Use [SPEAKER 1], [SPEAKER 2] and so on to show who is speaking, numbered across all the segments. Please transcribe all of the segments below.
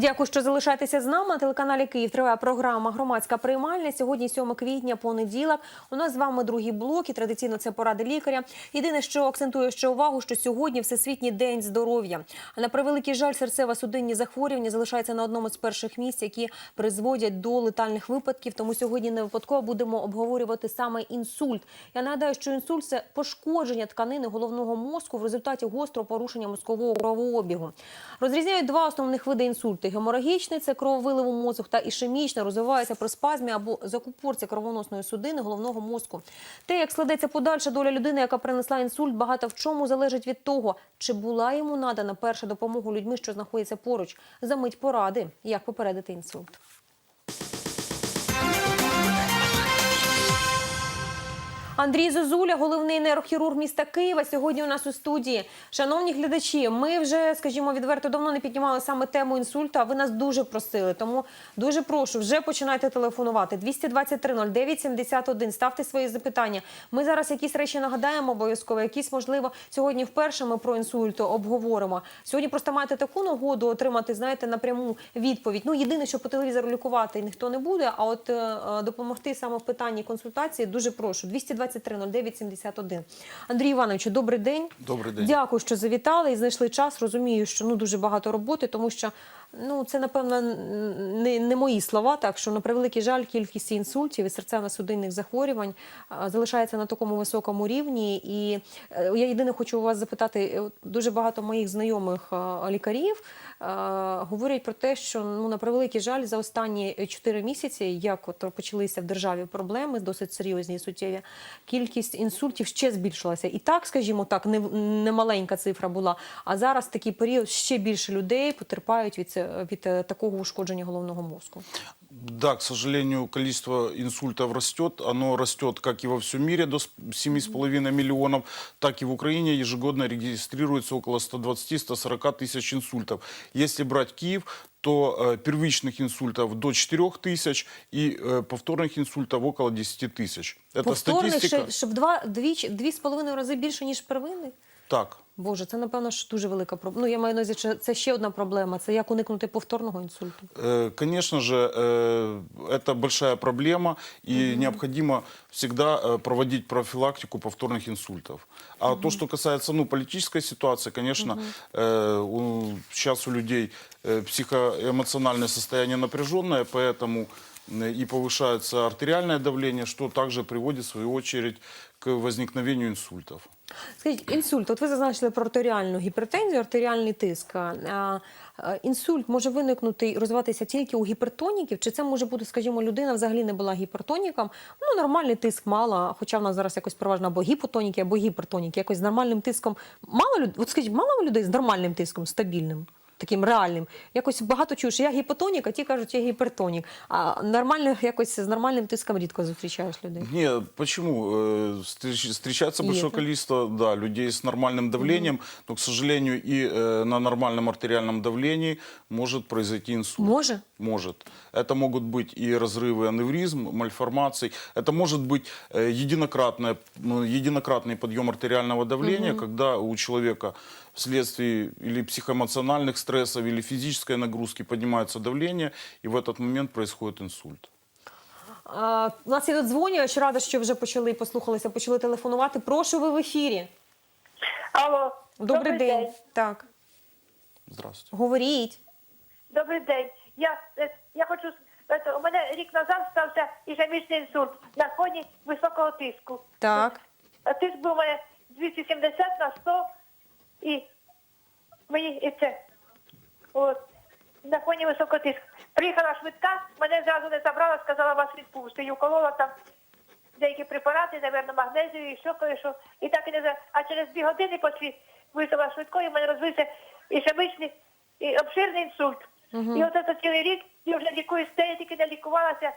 [SPEAKER 1] Дякую, що залишаєтеся з нами. На телеканалі Київ триває програма Громадська приймальня. Сьогодні 7 квітня, понеділок. У нас з вами другий блок і традиційно це поради лікаря. Єдине, що акцентує ще увагу, що сьогодні Всесвітній день здоров'я. А на превеликий жаль, серцево-судинні захворювання залишаються на одному з перших місць, які призводять до летальних випадків. Тому сьогодні не випадково будемо обговорювати саме інсульт. Я нагадаю, що інсульт це пошкодження тканини головного мозку в результаті гострого порушення мозкового кровообігу. Розрізняють два основних види інсульту: геморагічний це крововилив у мозок, та ішемічний розвивається при спазмі або закупорці кровоносної судини головного мозку. Те, як складеться подальша доля людини, яка принесла інсульт, багато в чому залежить від того, чи була йому надана перша допомога людьми, що знаходяться поруч. Замить поради, як попередити інсульт. Андрій Зозуля, головний нейрохірург міста Києва, сьогодні у нас у студії. Шановні глядачі, ми вже, скажімо, відверто давно не піднімали саме тему інсульту, а ви нас дуже просили. Тому дуже прошу, вже починайте телефонувати. 223 09 71. Ставте свої запитання. Ми зараз якісь речі нагадаємо обов'язково, якісь, можливо, сьогодні вперше ми про інсульт обговоримо. Сьогодні просто маєте таку нагоду отримати, знаєте, напряму відповідь. Ну, єдине, що по телевізору лікувати ніхто не буде, а от е, е, допомогти саме в питанні консультації дуже прошу. 223 09 71. Андрій Івановичу, добрий день.
[SPEAKER 2] Добрий день.
[SPEAKER 1] Дякую, що завітали і знайшли час. Розумію, що ну дуже багато роботи, тому що ну це напевно не, не мої слова. Так що на превеликий жаль, кількість інсультів і серцево-судинних захворювань залишається на такому високому рівні. І е, я єдине хочу у вас запитати: е, дуже багато моїх знайомих лікарів говорять про те, що ну на превеликий жаль, за останні 4 місяці, як от почалися в державі проблеми, досить серйозні і суттєві, кількість інсультів ще збільшилася. І так, скажімо так, не, не маленька цифра була. А зараз такий період ще більше людей потерпають від, це- від е, такого ушкодження головного мозку.
[SPEAKER 2] Да, к сожалению, количество инсультов растет. Оно растет как и во всем мире до с- 7,5 миллионов, так и в Украине ежегодно регистрируется около 120-140 тысяч инсультов. Если брать Киев, то э, первичных инсультов до 4 тысяч и э, повторных инсультов около 10 тысяч. Это
[SPEAKER 1] Повторних
[SPEAKER 2] статистика.
[SPEAKER 1] ще, щоб два, дві, дві з половиною рази більше, ніж первинний?
[SPEAKER 2] Так.
[SPEAKER 1] Боже, це напевно ж дуже велика проблема. Ну я маю на увазі, що це ще одна проблема. Це як уникнути повторного інсульту.
[SPEAKER 2] Э, Конечно же, э, это большая проблема, и необходимо всегда э, проводить профилактику повторных инсультов. А то, что касается ну, политической ситуации, конечно, э, у- сейчас у людей э, психоэмоциональное состояние напряженное, поэтому э, и повышается артериальное давление, что также приводит, в свою очередь, к возникновению инсультов.
[SPEAKER 1] Скажіть, інсульт. От ви зазначили про артеріальну гіпертензію, артеріальний тиск. А, інсульт може виникнути і розвиватися тільки у гіпертоніків? Чи це може бути, скажімо, людина взагалі не була гіпертоніком? Ну, нормальний тиск мала, хоча в нас зараз якось переважно або гіпотоніки, або гіпертоніки. Якось з нормальним тиском. Мало людей, от скажіть, мало людей з нормальним тиском, стабільним? Таким реальним. Якось багато чую, що я гіпотонік, а ті кажуть, я гіпертонік. А нормальних якось з нормальним тиском рідко зустрічаєш людей.
[SPEAKER 2] Не, почему? Э, встреч- Встречается
[SPEAKER 1] И
[SPEAKER 2] большое
[SPEAKER 1] это?
[SPEAKER 2] количество да, людей с нормальным давлением, но, к сожалению, и э, на нормальном артериальном давлении может произойти инсульт.
[SPEAKER 1] Може?
[SPEAKER 2] Может. Это могут быть и разрывы аневризм, мальформаций. Это может быть э, единократное, ну, единократный подъем артериального давления, когда у человека вследствие или психоэмоциональных стрессов, или физической нагрузки поднимается давление, и в этот момент происходит инсульт.
[SPEAKER 1] А, у нас є додзвонювач, рада, що вже почали послухалися, почали телефонувати. Прошу ви в ефірі.
[SPEAKER 3] Алло,
[SPEAKER 1] Добрий, день. Так,
[SPEAKER 2] Здравствуйте.
[SPEAKER 1] говоріть.
[SPEAKER 3] Добрий день. Я, е, я хочу е, у мене рік назад стався ішемічний інсульт на фоні високого тиску.
[SPEAKER 1] Так.
[SPEAKER 3] Тиск був у мене 270 на 100 і мені і це от, на фоні високого тиску. Приїхала швидка, мене зразу не забрала, сказала, вас відпусти. І уколола там деякі препарати, напевно, магнезію і що кое-що. І так і не за. А через дві години після визвала швидкої, в мене розвився ішемічний і обширний інсульт. І от це цілий рік я вже лікуюсь, де я тільки не лікувалася.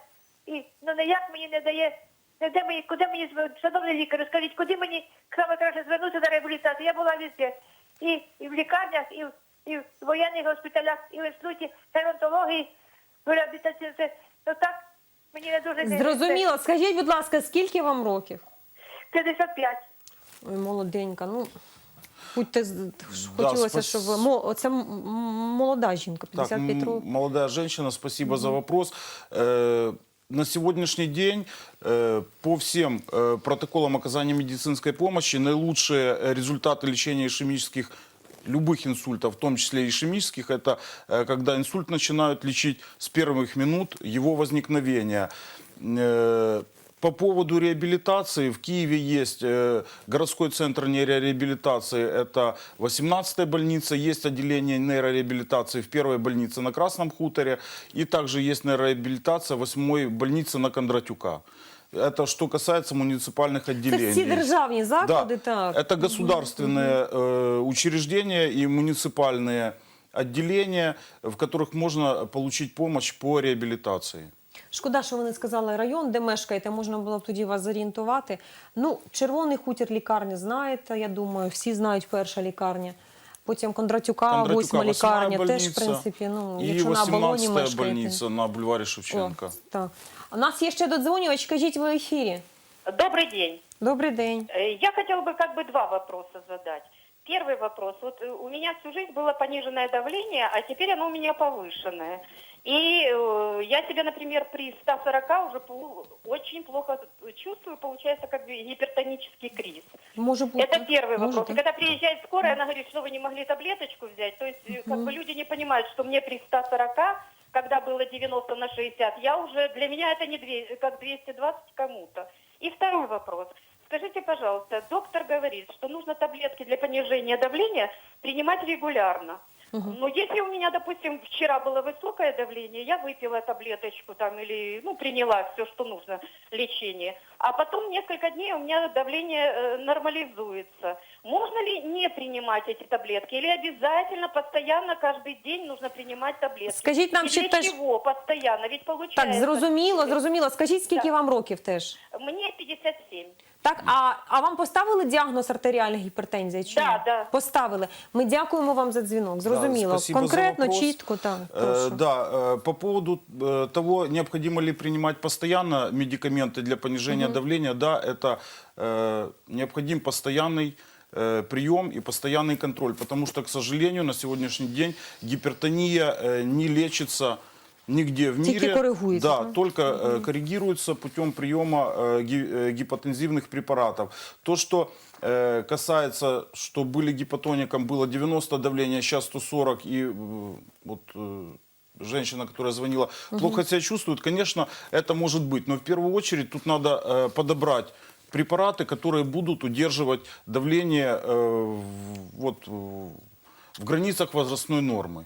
[SPEAKER 3] І ну ніяк мені не дає. Не де мені, куди мені звернути? Шановний лікар, скажіть, куди мені саме краще звернутися на реабілітацію? Я була везде. І, і в лікарнях, і в, і в воєнних госпіталях, і в інституті геронтології, в реабілітації. Це, ну так, мені не дуже не-
[SPEAKER 1] Зрозуміло. Скажіть, будь ласка, скільки вам років?
[SPEAKER 3] 55.
[SPEAKER 1] Ой, молоденька. Ну Будьте з-
[SPEAKER 2] Да,
[SPEAKER 1] хотілося,
[SPEAKER 2] спас-
[SPEAKER 1] щоб мо- це м- м- молода жінка,
[SPEAKER 2] Так,
[SPEAKER 1] 55
[SPEAKER 2] м,
[SPEAKER 1] років.
[SPEAKER 2] молодая женщина, спасибо за вопрос. Э, На сегодняшний день э, по всем э, протоколам оказания медицинской помощи наилучшие э, результаты лечения ишемических любых инсультов, в том числе ишемических, это э, когда инсульт начинают лечить с первых минут его возникновения. Э, По поводу реабилитации, в Киеве есть э, городской центр нейрореабилитации, это 18-я больница, есть отделение нейрореабилитации в первой больнице на Красном хуторе, и также есть нейрореабилитация в 8-й больнице на Кондратюка. Это что касается муниципальных
[SPEAKER 1] Це
[SPEAKER 2] отделений.
[SPEAKER 1] всі державні заклади,
[SPEAKER 2] Да,
[SPEAKER 1] так.
[SPEAKER 2] это государственные э, учреждения и муниципальные отделения, в которых можно получить помощь по реабилитации.
[SPEAKER 1] Шкода, що ви не сказали район, де мешкаєте, можна було б тоді вас зорієнтувати. Ну, червоний хутір лікарня знаєте, я думаю, всі знають перша лікарня. Потім Кондратюка,
[SPEAKER 2] Кондратюка,
[SPEAKER 1] восьма
[SPEAKER 2] восьмая
[SPEAKER 1] лікарня, теж, в
[SPEAKER 2] больница
[SPEAKER 1] принципі, ну,
[SPEAKER 2] и
[SPEAKER 1] якщо на оболоні
[SPEAKER 2] 18-я
[SPEAKER 1] мешкаєте.
[SPEAKER 2] больница на бульваре
[SPEAKER 1] О,
[SPEAKER 2] Шевченко.
[SPEAKER 1] так. У нас є ще додзвонювач, кажіть ви в ефірі.
[SPEAKER 3] Добрый день.
[SPEAKER 1] Добрий день.
[SPEAKER 3] Э, Я хотела бы как бы два вопроса задать. Первый вопрос. Вот э, у меня всю жизнь было пониженное давление, а теперь оно у меня повышенное. И э, я себя, например, при 140 уже пол- очень плохо чувствую, получается как бы гипертонический криз.
[SPEAKER 1] Може бути.
[SPEAKER 3] Это первый
[SPEAKER 1] Може,
[SPEAKER 3] вопрос. Когда приезжает скорая, она говорит, что вы не могли таблеточку взять. То есть э, как бы люди не понимают, что мне при 140, когда было 90 на 60, я уже, для меня это не 200, как 220 кому-то. И второй вопрос. Скажите, пожалуйста, доктор говорит, что нужно таблетки для понижения давления принимать регулярно. Но если у меня, допустим, вчера было высокое давление, я выпила таблеточку там или, ну, приняла все, что нужно, лечение, а потом несколько дней у меня давление э, нормализуется. Можно ли не принимать эти таблетки? Или обязательно, постоянно, каждый день нужно принимать таблетки?
[SPEAKER 1] Скажіть нам
[SPEAKER 3] И
[SPEAKER 1] ще
[SPEAKER 3] для
[SPEAKER 1] теж-
[SPEAKER 3] чего постоянно? Ведь получается...
[SPEAKER 1] Так, зрозуміло, зрозуміло. Скажіть, скільки
[SPEAKER 3] Да.
[SPEAKER 1] вам років теж?
[SPEAKER 3] Мне 57.
[SPEAKER 1] Так, а, а вам поставили діагноз артеріальна гіпертензія? Чи
[SPEAKER 3] Да,
[SPEAKER 1] ні?
[SPEAKER 3] да.
[SPEAKER 1] Поставили. Ми дякуємо вам за дзвінок. Зрозуміло.
[SPEAKER 2] Да, спасибо за
[SPEAKER 1] Конкретно,
[SPEAKER 2] вопрос.
[SPEAKER 1] чітко, так.
[SPEAKER 2] Э,
[SPEAKER 1] прошу.
[SPEAKER 2] Да, э, по поводу э, того, необходимо ли принимать постоянно медикаменты для понижения давления, да, это э, необходим постоянный э, прием и постоянный контроль, потому что, к сожалению, на сегодняшний день гипертония э, не лечится нигде в мире.
[SPEAKER 1] Только коррегуется,
[SPEAKER 2] Да,
[SPEAKER 1] да?
[SPEAKER 2] только э, коррегируется путем приема э, э, гипотензивных препаратов. То, что касается, что были гипотоником, было 90 давление, сейчас 140, и вот женщина, которая звонила, плохо себя чувствует, конечно, это может быть. Но в первую очередь тут надо э, подобрать препараты, которые будут удерживать давление э, вот, в границах возрастной нормы.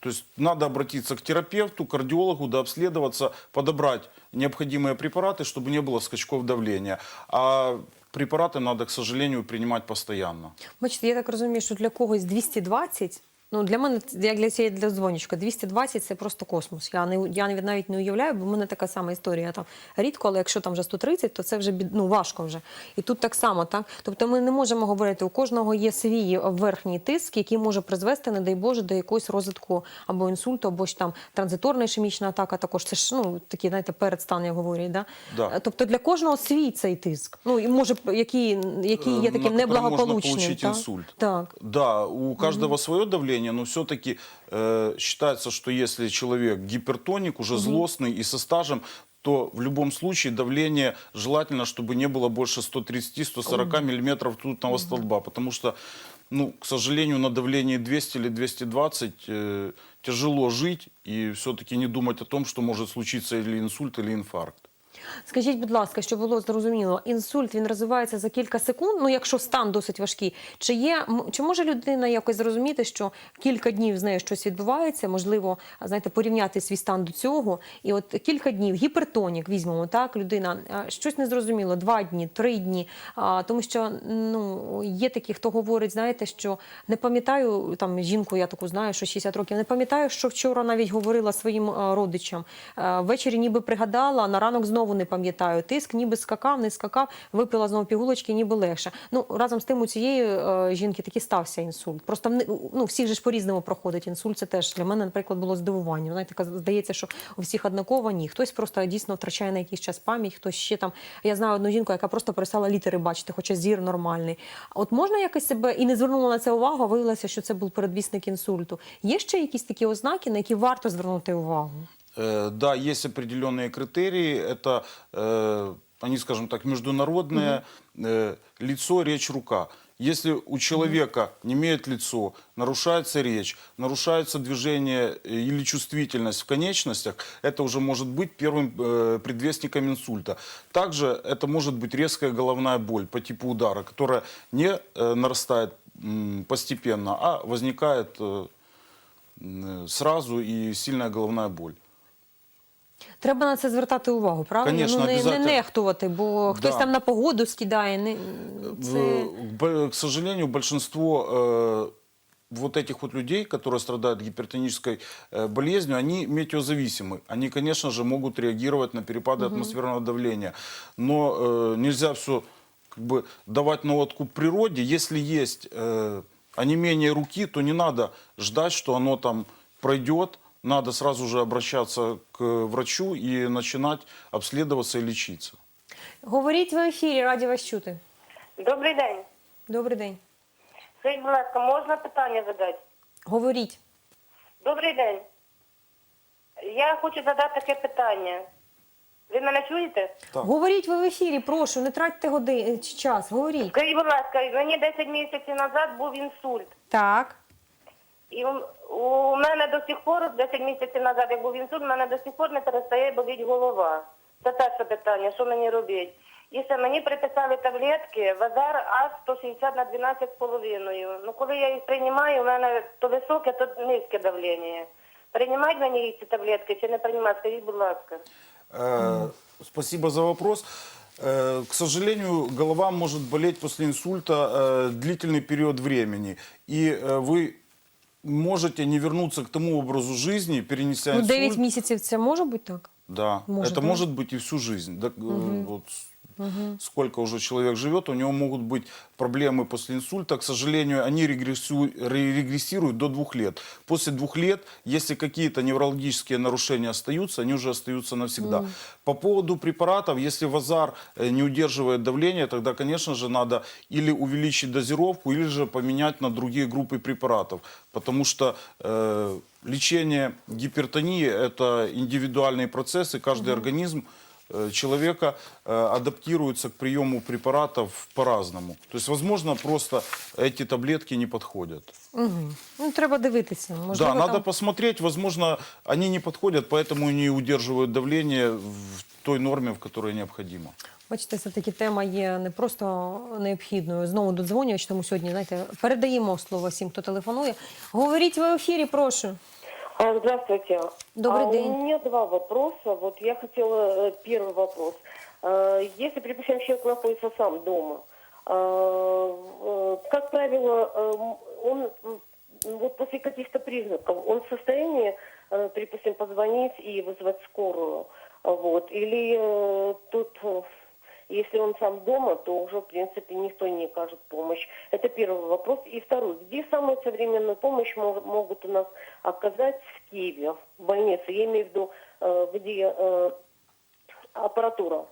[SPEAKER 2] То есть надо обратиться к терапевту, кардиологу, да, обследоваться, подобрать необходимые препараты, чтобы не было скачков давления. А препараты надо, к сожалению, принимать постоянно.
[SPEAKER 1] Бачите, я так розумію, що для когось 220, ну для мене, як для цієї для дзвонічка, 220 це просто космос. Я не я навіть не уявляю, бо в мене така сама історія. Там рідко, але якщо там вже 130, то це вже бід- ну, важко вже. І тут так само, так. Тобто ми не можемо говорити, у кожного є свій верхній тиск, який може призвести, не дай Боже, до якогось розвитку або інсульту, або ж там транзиторна ішемічна атака. Також це ж ну такі, знаєте, передстан, як говорять. Да?
[SPEAKER 2] Да.
[SPEAKER 1] Тобто для кожного свій цей тиск. Ну і може який, який є
[SPEAKER 2] Э,
[SPEAKER 1] таким неблагополучним. так?
[SPEAKER 2] инсульт.
[SPEAKER 1] Так.
[SPEAKER 2] Да, у каждого свое давление, но все-таки э, считается, что если человек гипертоник, уже злостный и со стажем, то в любом случае давление желательно, чтобы не было больше 130-140 миллиметров ртутного столба, потому что, ну, к сожалению, на давлении 200 или 220 э, тяжело жить и все-таки не думать о том, что может случиться или инсульт, или инфаркт.
[SPEAKER 1] Скажіть, будь ласка, щоб було зрозуміло, інсульт він розвивається за кілька секунд. Ну, якщо стан досить важкий, чи є чи може людина якось зрозуміти, що кілька днів з нею щось відбувається? Можливо, знаєте, порівняти свій стан до цього, і от кілька днів гіпертонік візьмемо, так людина щось не зрозуміло, два дні, три дні. А, тому що ну є такі, хто говорить, знаєте, що не пам'ятаю там жінку, я таку знаю, що 60 років, не пам'ятаю, що вчора навіть говорила своїм родичам. Ввечері ніби пригадала, на ранок знову не пам'ятаю. Тиск ніби скакав, не скакав, випила знову пігулочки, ніби легше. Ну разом з тим у цієї е, жінки таки стався інсульт. Просто ну всіх же ж по-різному проходить інсульт. Це теж для мене, наприклад, було здивування. Знаєте, здається, що у всіх однаково ні. Хтось просто дійсно втрачає на якийсь час пам'ять, хтось ще там. Я знаю одну жінку, яка просто перестала літери бачити, хоча зір нормальний. От можна якось себе і не звернула на це увагу, а виявилося, що це був передвісник інсульту. Є ще якісь такі ознаки, на які варто звернути увагу?
[SPEAKER 2] Э, Да, есть определенные критерии. Это, э, они, скажем так, международные. Э, Лицо, речь, рука. Если у человека не имеет лицо, нарушается речь, нарушается движение или чувствительность в конечностях, это уже может быть первым э, предвестником инсульта. Также это может быть резкая головная боль по типу удара, которая не э, нарастает постепенно, а возникает э, сразу и сильная головная боль.
[SPEAKER 1] Треба на це звертати увагу, правильно?
[SPEAKER 2] Конечно,
[SPEAKER 1] ну, не, не
[SPEAKER 2] обязательно.
[SPEAKER 1] нехтувати, бо хтось
[SPEAKER 2] Да.
[SPEAKER 1] там на погоду скидає. Не, це...
[SPEAKER 2] В- б- К сожалению, большинство э, вот этих вот людей, которые страдают гипертонической э, болезнью, они метеозависимы. Они, конечно же, могут реагировать на перепады атмосферного давления. Но э, нельзя все как бы давать наводку природе. Если есть э, онемение руки, то не надо ждать, что оно там пройдет. Надо сразу же обращаться к врачу и начинать обследоваться и лечиться.
[SPEAKER 1] Говоріть в ефірі, раді вас чути.
[SPEAKER 3] Добрий день.
[SPEAKER 1] Добрий день.
[SPEAKER 3] Скажіть, будь ласка, можна питання задати?
[SPEAKER 1] Говоріть.
[SPEAKER 3] Добрий день. Я хочу задати таке питання. Ви мене чуєте?
[SPEAKER 2] Так.
[SPEAKER 1] Говоріть ви в ефірі, прошу, не тратьте годин час. Говоріть.
[SPEAKER 3] Скажіть, будь ласка, мені 10 місяців назад був інсульт.
[SPEAKER 1] Так.
[SPEAKER 3] І у, у мене до сих пор, 10 місяців назад, як був інсульт, у мене до сих пор не перестає боліти голова. Це перше питання, що мені робити? І ще мені приписали таблетки Вазар А160 на 12,5. Ну, коли я їх приймаю, у мене то високе, то низьке давлення. Приймають мені їх ці таблетки чи не приймають? Скажіть, будь ласка.
[SPEAKER 2] Э, Спасибо за вопрос. Э, К сожалению, голова может болеть после инсульта э, длительный период времени. И э, вы можете не вернуться к тому образу жизни, перенеся
[SPEAKER 1] Ну,
[SPEAKER 2] инсульт.
[SPEAKER 1] 9 місяців це може бути так?
[SPEAKER 2] Да,
[SPEAKER 1] Может,
[SPEAKER 2] это
[SPEAKER 1] да?
[SPEAKER 2] может быть и всю жизнь. Да, э, вот с- Сколько уже человек живет, у него могут быть проблемы после инсульта. К сожалению, они регрессу- ре- регрессируют до двух лет. После двух лет, если какие-то неврологические нарушения остаются, они уже остаются навсегда. По поводу препаратов, если вазар э, не удерживает давление, тогда, конечно же, надо или увеличить дозировку, или же поменять на другие группы препаратов. Потому что э, лечение гипертонии – это индивидуальный процесс, и каждый организм э, человека э, адаптируется к приему препаратов по-разному. То есть, возможно, просто эти таблетки не подходят.
[SPEAKER 1] Угу. Ну, треба дивитися. Можливо,
[SPEAKER 2] да, надо
[SPEAKER 1] там...
[SPEAKER 2] посмотреть, возможно, они не подходят, поэтому не удерживают давление в той норме, в которой необходимо.
[SPEAKER 1] Бачите, це таки тема є не просто необхідною. Знову додзвонювач, тому сьогодні, знаєте, передаємо слово всім, хто телефонує. Говоріть ви в ефірі, прошу.
[SPEAKER 4] А, Здравствуйте.
[SPEAKER 1] Добрый
[SPEAKER 4] А
[SPEAKER 1] день.
[SPEAKER 4] У меня два вопроса. Вот я хотела э, первый вопрос. Э, Если, припустим, человек находится сам дома, э, э, как правило, э, он м, вот после каких-то признаков, он в состоянии, э, припустим, позвонить и вызвать скорую, вот, или э, тут э, если он сам дома, то уже, в принципе, никто не окажет помощь. Это первый вопрос. И второй. Где самую современную помощь мог- могут у нас оказать в Киеве, в больнице? Я имею в виду, э, где э, аппаратура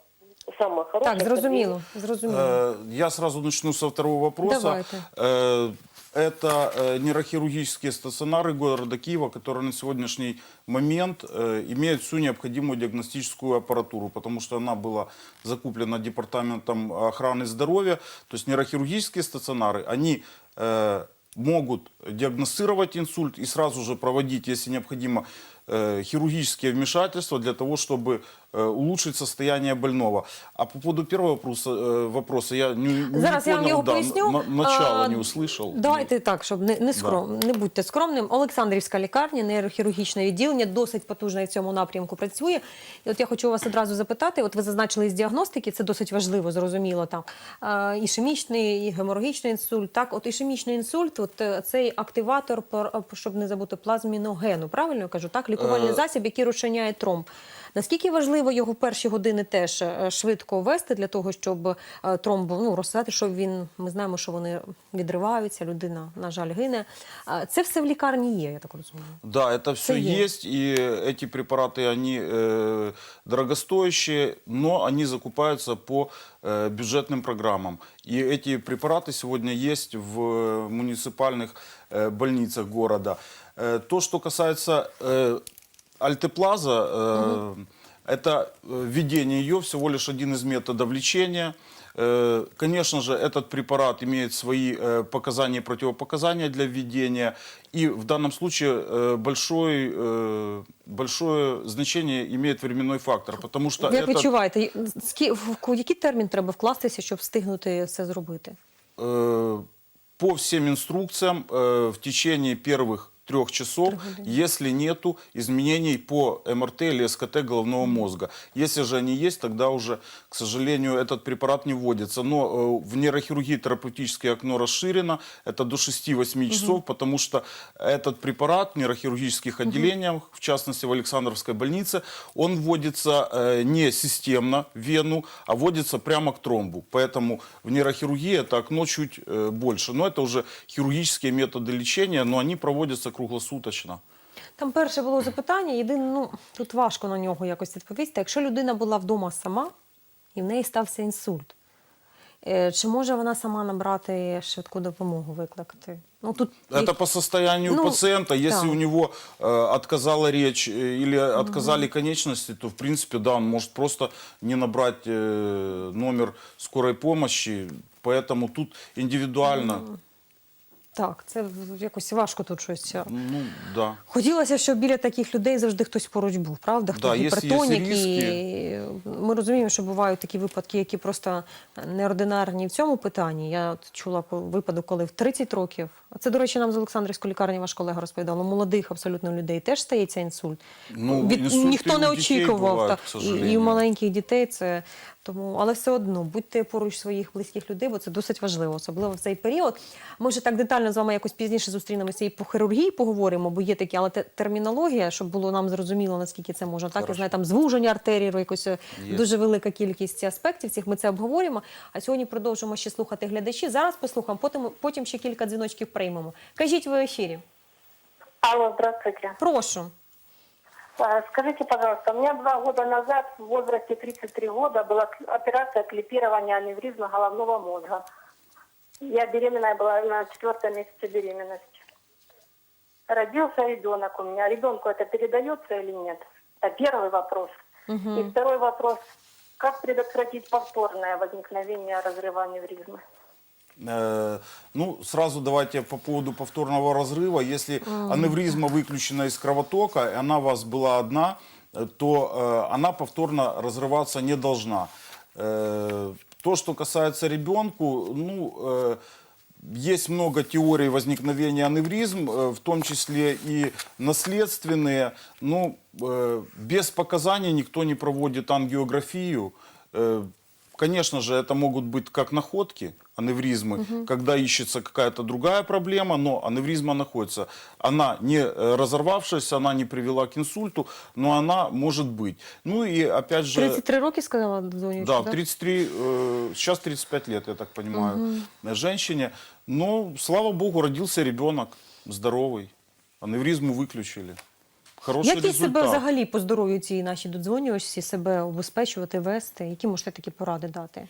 [SPEAKER 4] самая хорошая.
[SPEAKER 1] Так, зрозуміло. зрозуміло.
[SPEAKER 2] Э, Я сразу начну со второго вопроса.
[SPEAKER 1] Давайте.
[SPEAKER 2] Э, Это э, нейрохирургические стационары города Киева, которые на сегодняшний момент имеют всю необходимую диагностическую аппаратуру, потому что она была закуплена департаментом охраны здоровья. То есть нейрохирургические стационары, они могут диагностировать инсульт и сразу же проводить, если необходимо, хирургические вмешательства для того, чтобы улучшить состояние больного. А по поводу первого вопроса, э, вопроса я не, не
[SPEAKER 1] Зараз я вам його
[SPEAKER 2] да,
[SPEAKER 1] поясню.
[SPEAKER 2] на- начало не услышал.
[SPEAKER 1] Давайте так, щоб не, не, скром, не будьте скромним. Олександрівська лікарня, нейрохірургічне відділення, досить потужно в цьому напрямку працює. І от я хочу вас одразу запитати: от ви зазначили з діагностики, це досить важливо, зрозуміло там. Е, ішемічний, і геморагічний інсульт. Так, от ішемічний інсульт, от е, цей активатор, пор- щоб не забути плазміногену, правильно я кажу, так? Лікувальний
[SPEAKER 2] Е,
[SPEAKER 1] засіб, який розчиняє тромб. Наскільки важливо його в перші години теж е, швидко вести для того, щоб е, тромбу ну, розсадити, щоб він, ми знаємо, що вони відриваються, людина, на жаль, гине. А Це все в лікарні є, я так розумію.
[SPEAKER 2] Да, это все
[SPEAKER 1] Это есть.
[SPEAKER 2] есть, и эти препараты, они э, дорогостоящие, но они закупаются по э, бюджетным программам. И эти препараты сегодня есть в э, муниципальных э, больницах города. Э, то, что касается э, альтеплаза, э, это э, введение ее всего лишь один из методов лечения. Э, Конечно же, этот препарат имеет свои э, показания и противопоказания для введения. И в данном случае э, большой, э, большое значение имеет временной фактор, потому что
[SPEAKER 1] Як
[SPEAKER 2] этот,
[SPEAKER 1] відчуваєте, скі- в який термін треба вкластися, щоб встигнути це зробити?
[SPEAKER 2] э, по всем инструкциям э, в течение первых трех часов, если нету изменений по МРТ или СКТ головного мозга. Если же они есть, тогда уже, к сожалению, этот препарат не вводится. Но э, в нейрохирургии терапевтическое окно расширено, это до 6-8 часов, потому что этот препарат в нейрохирургических отделениях, в частности в Александровской больнице, он вводится э, не системно в вену, а вводится прямо к тромбу. Поэтому в нейрохирургии это окно чуть э, больше. Но это уже хирургические методы лечения, но они проводятся круглосуточно.
[SPEAKER 1] Там перше було запитання, єдине, ну тут важко на нього якось відповісти. Якщо людина була вдома сама і в неї стався інсульт, е, чи може вона сама набрати швидку допомогу викликати? Ну тут
[SPEAKER 2] Это по состоянию
[SPEAKER 1] Ну,
[SPEAKER 2] пациента. Если
[SPEAKER 1] да.
[SPEAKER 2] у него э, отказала речь э, или отказали конечности, то в принципе, да, он может просто не набрать э, номер скорой помощи. Поэтому тут индивидуально.
[SPEAKER 1] так, це якось важко тут щось.
[SPEAKER 2] Ну, да.
[SPEAKER 1] Хотілося, щоб біля таких людей завжди хтось поруч був, правда? Хто
[SPEAKER 2] Да, є- є
[SPEAKER 1] гіпертонік, і ми розуміємо, що бувають такі випадки, які просто неординарні в цьому питанні. Я от чула випадок, коли в 30 років, а це, до речі, нам з Олександрівської лікарні ваш колега розповідав, у молодих абсолютно людей теж стається інсульт.
[SPEAKER 2] Ну,
[SPEAKER 1] Від, ніхто не очікував.
[SPEAKER 2] бувають,
[SPEAKER 1] та,
[SPEAKER 2] к
[SPEAKER 1] і, і у маленьких дітей це тому, але все одно будьте поруч своїх близьких людей, бо це досить важливо, особливо в цей період. Ми вже так детально з вами якось пізніше зустрінемося і по хірургії поговоримо, бо є такі, але термінологія, щоб було нам зрозуміло, наскільки це можна. Так, я знаю, там звуження артерії, якось е,
[SPEAKER 2] Є.
[SPEAKER 1] дуже велика кількість аспектів. Цих ми це обговоримо. А сьогодні продовжимо ще слухати глядачів. Зараз послухаємо, потім, потім ще кілька дзвіночків приймемо. Кажіть ви в ефірі.
[SPEAKER 3] Алло, здравствуйте.
[SPEAKER 1] Прошу.
[SPEAKER 3] А, Скажите, пожалуйста, у меня два года назад, в возрасте 33 года, была операция клипирования аневризма головного мозга. Я беременная была на четвертом месяце беременности. Родился ребенок у меня. Ребенку это передается или нет? Это первый вопрос. И второй вопрос. Как предотвратить повторное возникновение разрыва аневризмы?
[SPEAKER 2] Э, Ну, сразу давайте по поводу повторного разрыва. Если аневризма выключена из кровотока, и она у вас была одна, э, то э, она повторно разрываться не должна. То, что касается ребенку, ну, есть много теорий возникновения аневризм, в том числе и наследственные. Ну, без показаний никто не проводит ангиографию. Э, Конечно же, это могут быть как находки, аневризмы, когда ищется какая-то другая проблема, но аневризма находится. Она не э, разорвавшаяся, она не привела к инсульту, но она может быть. Ну и опять же...
[SPEAKER 1] 33 роки сказала дзвонючка,
[SPEAKER 2] Да, в 33, э, сейчас 35 лет, я так понимаю, женщине. Но, слава богу, родился ребенок здоровый. Аневризму выключили. Хороший
[SPEAKER 1] Як і себе взагалі по здоров'ю ці наші додзвонювачці себе убезпечувати, вести? Які можете такі поради дати?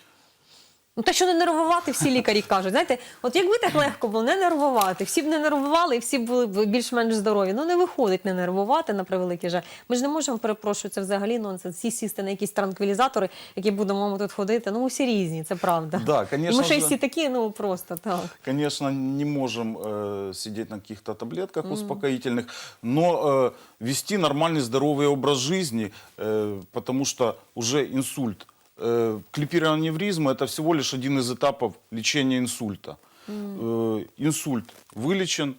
[SPEAKER 1] Ну, те, що не нервувати, всі лікарі кажуть. Знаєте, от якби так легко було не нервувати, всі б не нервували і всі б були б більш-менш здорові. Ну не виходить не нервувати на превеликий жаль. Ми ж не можемо, перепрошую, це взагалі нонсенс. Всі сісти на якісь транквілізатори, які будемо ми тут ходити. Ну, усі різні, це правда.
[SPEAKER 2] Да,
[SPEAKER 1] І
[SPEAKER 2] конечно
[SPEAKER 1] Ми ще й
[SPEAKER 2] же.
[SPEAKER 1] всі такі, ну просто так.
[SPEAKER 2] Конечно, не можем э, сидеть на каких-то таблетках успокоительных, но э, вести нормальный здоровый образ жизни, э, потому что уже инсульт. Э, клипирование аневризмы – это всего лишь один из этапов лечения инсульта. Э, инсульт вылечен,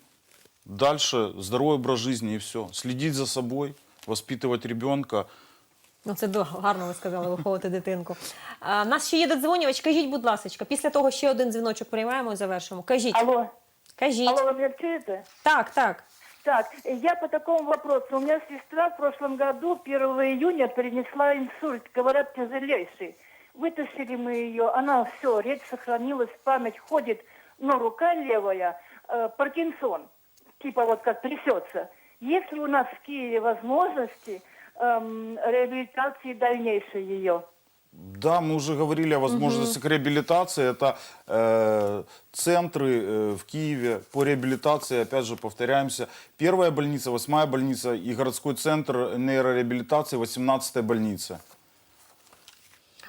[SPEAKER 2] дальше здоровый образ жизни и все. Следить за собой, воспитывать ребенка.
[SPEAKER 1] Ну, це до- гарно ви сказали, виховувати дитинку. А, в нас ще є додзвонювач. Кажіть, будь ласка, після того ще один дзвіночок приймаємо і завершимо. Кажіть,
[SPEAKER 3] Алло.
[SPEAKER 1] кажіть.
[SPEAKER 3] Алло, вы меня чуете?
[SPEAKER 1] Так, так.
[SPEAKER 5] Так, я по такому вопросу. У меня сестра в прошлом году, 1 июня, перенесла инсульт, говорят, тяжелейший. Вытащили мы ее, она все, речь сохранилась, память ходит, но рука левая, э, Паркинсон, типа вот как трясется. Есть ли у нас в Киеве возможности эм, реабилитации дальнейшей ее?
[SPEAKER 2] Да, мы уже говорили о возможностях реабилитации. Это э, центры э, в Киеве по реабилитации. Опять же, повторяемся. Первая больница, восьмая больница и городской центр нейрореабилитации, 18 больница.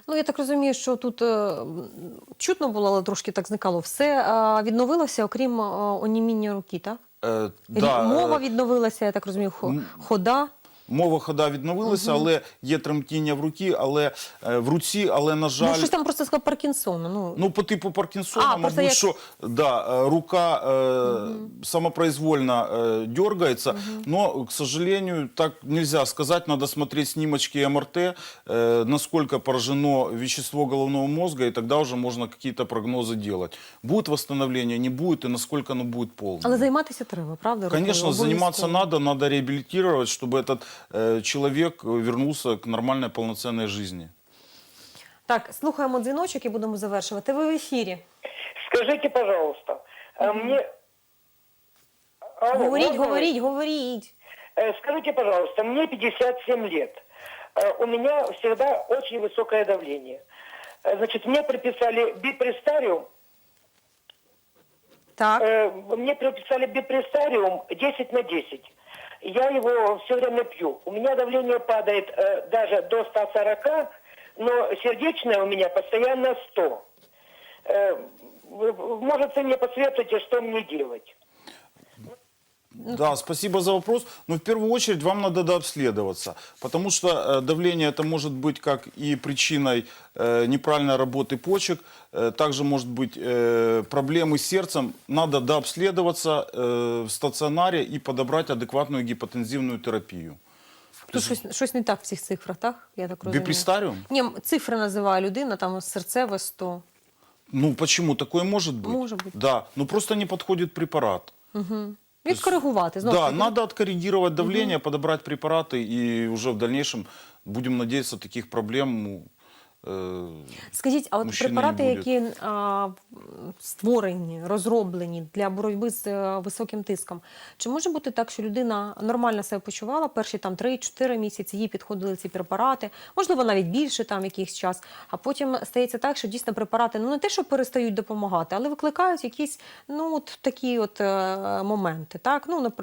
[SPEAKER 1] Ну, я так розумію, що тут е, м, чутно було, але трошки так зникало. Все е, відновилося, окрім е, оніміння руки, так?
[SPEAKER 2] Э,
[SPEAKER 1] Рі-
[SPEAKER 2] да,
[SPEAKER 1] Мова
[SPEAKER 2] э,
[SPEAKER 1] відновилася, я так розумію, хо- хода.
[SPEAKER 2] Мова хода відновилася, але є тремтіння в руки, але е, в руці, але на жаль.
[SPEAKER 1] Ну, щось там просто сказав Паркінсона. Ну,
[SPEAKER 2] Ну, по типу Паркінсона,
[SPEAKER 1] А, просто
[SPEAKER 2] мабуть,
[SPEAKER 1] як-
[SPEAKER 2] що да, е, рука е, самопроизвольно е, дергается, но, к сожалению, так нельзя сказать, надо смотреть снимочки МРТ, э, насколько поражено вещество головного мозга, и тогда уже можно какие-то прогнозы делать. Будет восстановление, не будет, и насколько оно будет полным.
[SPEAKER 1] але займатися треба, правда? рукою?
[SPEAKER 2] Конечно, заниматься
[SPEAKER 1] Обов'язково.
[SPEAKER 2] надо, надо реабилитировать, чтобы этот э, человек вернулся к нормальной полноценной жизни.
[SPEAKER 1] Так, слухаємо дзвіночок і будемо завершувати. Ви в ефірі.
[SPEAKER 6] Скажите, пожалуйста, а мне... Алло,
[SPEAKER 1] Говоріть,
[SPEAKER 6] можно?
[SPEAKER 1] говоріть, говоріть.
[SPEAKER 6] Э, Скажите, пожалуйста, мне 57 лет. Э, У меня всегда очень высокое давление. Э, Значит, мне приписали бипрестариум.
[SPEAKER 1] Так.
[SPEAKER 6] Э, Мне прописали бипрестариум 10 на 10. Я его все время пью. У меня давление падает э, даже до 140, но сердечное у меня постоянно 100. Э, вы- вы- Может, вы мне посоветуете, что мне делать?
[SPEAKER 2] Да, спасибо за вопрос. Но в первую очередь вам надо дообследоваться, потому что э, давление это может быть как и причиной э, неправильной работы почек, э, также может быть э, проблемы с сердцем. Надо дообследоваться э, в стационаре и подобрать адекватную гипотензивную терапию.
[SPEAKER 1] Тут щось, щось не так в цих цифрах, так? Я так розумію.
[SPEAKER 2] Бипрестариум?
[SPEAKER 1] Ні, м, цифри називає людина, там серцеве 100.
[SPEAKER 2] Ну почему? Такое может быть?
[SPEAKER 1] Может быть.
[SPEAKER 2] Да, но просто не подходит препарат.
[SPEAKER 1] Відкоригувати. Знову
[SPEAKER 2] Да, надо откоррегировать давление, подобрать препараты, и уже в дальнейшем, будем надеяться, таких проблем
[SPEAKER 1] Скажіть, а от препарати, які а, створені, розроблені для боротьби з е, високим тиском, чи може бути так, що людина нормально себе почувала перші там 3-4 місяці, їй підходили ці препарати, можливо, навіть більше там якийсь час, а потім стається так, що дійсно препарати ну не те, що перестають допомагати, але викликають якісь ну от такі от е, моменти. Так, ну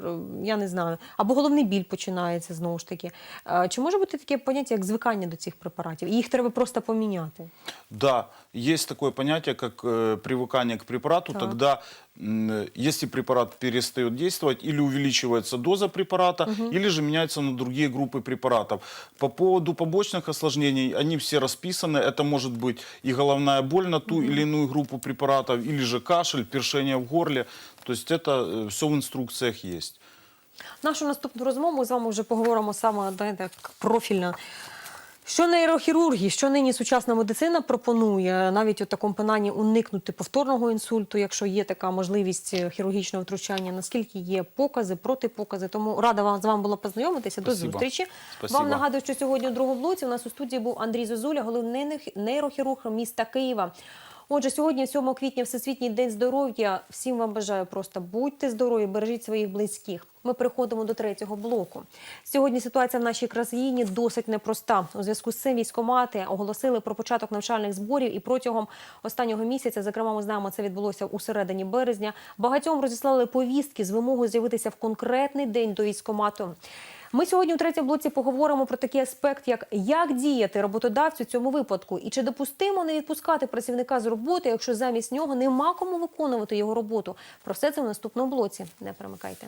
[SPEAKER 1] я не знаю, або головний біль починається знову ж таки. Е, Чи може бути таке поняття, як звикання до цих препаратів? І їх треба просто поміняти.
[SPEAKER 2] Да, есть такое понятие, как э, привыкание к препарату.
[SPEAKER 1] Так.
[SPEAKER 2] Тогда, м, если препарат перестает действовать, или увеличивается доза препарата, или же меняется на другие группы препаратов. По поводу побочных осложнений, они все расписаны. Это может быть и головная боль на ту или иную группу препаратов, или же кашель, першение в горле. То есть это все в инструкциях есть.
[SPEAKER 1] Нашу наступну розмову ми з вами вже поговоримо саме знаєте, як профільно. Що нейрохірургії, що нині сучасна медицина пропонує навіть у такому пинанні уникнути повторного інсульту, якщо є така можливість е, хірургічного втручання, наскільки є покази, протипокази. Тому рада вам з вами була познайомитися. До зустрічі.
[SPEAKER 2] Спасибо.
[SPEAKER 1] Вам нагадую, що сьогодні у другому блоці у нас у студії був Андрій Зозуля, головний нейрохірург міста Києва. Отже, сьогодні, 7 квітня, Всесвітній день здоров'я. Всім вам бажаю просто будьте здорові, бережіть своїх близьких. Ми переходимо до третього блоку. Сьогодні ситуація в нашій країні досить непроста. У зв'язку з цим військомати оголосили про початок навчальних зборів, і протягом останнього місяця, зокрема, ми знаємо, це відбулося у середині березня. Багатьом розіслали повістки з вимогою з'явитися в конкретний день до військомату. Ми сьогодні у третій блоці поговоримо про такий аспект, як як діяти роботодавцю в цьому випадку, і чи допустимо не відпускати працівника з роботи, якщо замість нього нема кому виконувати його роботу. Про все це в наступному блоці. Не перемикайте.